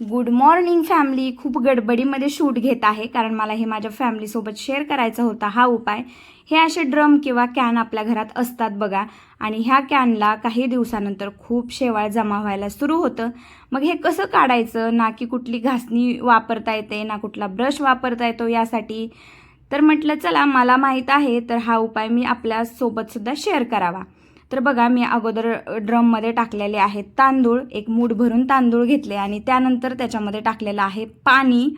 Good morning family खूप गडबडीमध्ये shoot घेत आहे कारण मला हे माझ्या फॅमिलीसोबत शेअर करायचा होता. हा उपाय. हे असे ड्रम किंवा कॅन आपल्या घरात असतात बघा. आणि ह्या कॅनला काही दिवसानंतर खूप शेवाळ जमा व्हायला सुरू होतं. मग हे कसं काढायचं? ना की कुठली घासणी वापरता येते ना कुठला ब्रश वापरता येतो यासाठी. तर म्हटलं चला मला माहीत आहे तर हा उपाय मी आपल्यासोबतसुद्धा शेअर करावा. तर बघा मी अगोदर ड्रममध्ये टाकलेले आहेत तांदूळ. एक मूठ भरून तांदूळ घेतले आणि त्यानंतर त्याच्यामध्ये टाकलेलं आहे पाणी.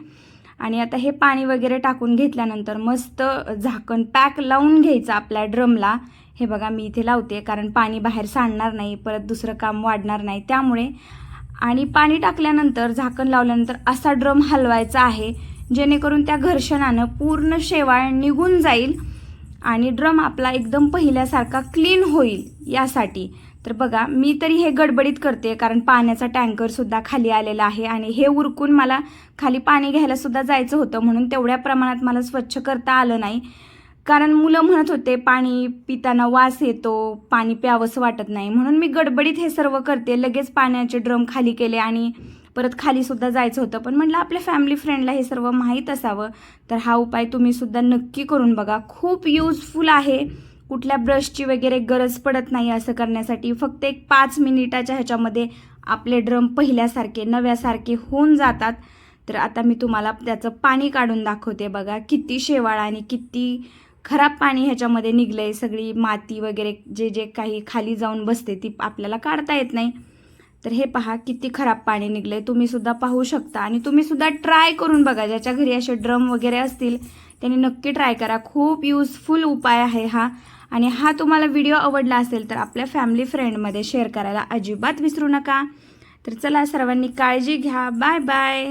आणि आता हे पाणी वगैरे टाकून घेतल्यानंतर मस्त झाकण पॅक लावून घ्यायचं आपल्या ड्रमला. हे बघा मी इथे लावते कारण पाणी बाहेर सांडणार नाही परत दुसरं काम वाढणार नाही त्यामुळे. आणि पाणी टाकल्यानंतर झाकण लावल्यानंतर असा ड्रम हलवायचा आहे जेणेकरून त्या घर्षणानं पूर्ण शेवाळ निघून जाईल. आणि ड्रम आपला एकदम पहिल्यासारखा क्लीन होईल यासाठी. तर बघा मी तरी हे गडबडीत करते कारण पाण्याचा टँकरसुद्धा खाली आलेला आहे आणि हे उरकून मला खाली पाणी घ्यायलासुद्धा जायचं होतं म्हणून तेवढ्या प्रमाणात मला स्वच्छ करता आलं नाही. कारण मुलं म्हणत होते पाणी पिताना वास येतो पाणी प्यावंसं वाटत नाही. म्हणून मी गडबडीत हे सर्व करते लगेच पाण्याचे ड्रम खाली केले आणि परत खालीसुद्धा जायचं होतं. पण म्हटलं आपल्या फॅमिली फ्रेंडला हे सर्व माहीत असावं. तर हा उपाय तुम्हीसुद्धा नक्की करून बघा. खूप यूजफुल आहे. कुठल्या ब्रशची वगैरे गरज पडत नाही असं करण्यासाठी. फक्त एक पाच मिनिटाच्या ह्याच्यामध्ये आपले ड्रम पहिल्यासारखे नव्यासारखे होऊन जातात. तर आता मी तुम्हाला त्याचं पाणी काढून दाखवते बघा. किती शेवाळ आणि किती खराब पाणी ह्याच्यामध्ये निघलं आहे सगळी माती वगैरे जे जे काही खाली जाऊन बसते ती आपल्याला काढता येत नाही. तर हे पहा किती खराब पाणी निघलंय. तुम्ही सुद्धा पाहू शकता. आणि तुम्ही सुद्धा ट्राय करून बघा. ज्याच्या घरी असे ड्रम वगैरे असतील त्यांनी नक्की ट्राय करा. खूप युजफुल उपाय आहे हा. आणि हा तुम्हाला व्हिडिओ आवडला असेल तर आपल्या फॅमिली फ्रेंडमध्ये शेअर करायला अजिबात विसरू नका. तर चला सर्वांनी काळजी घ्या. Bye bye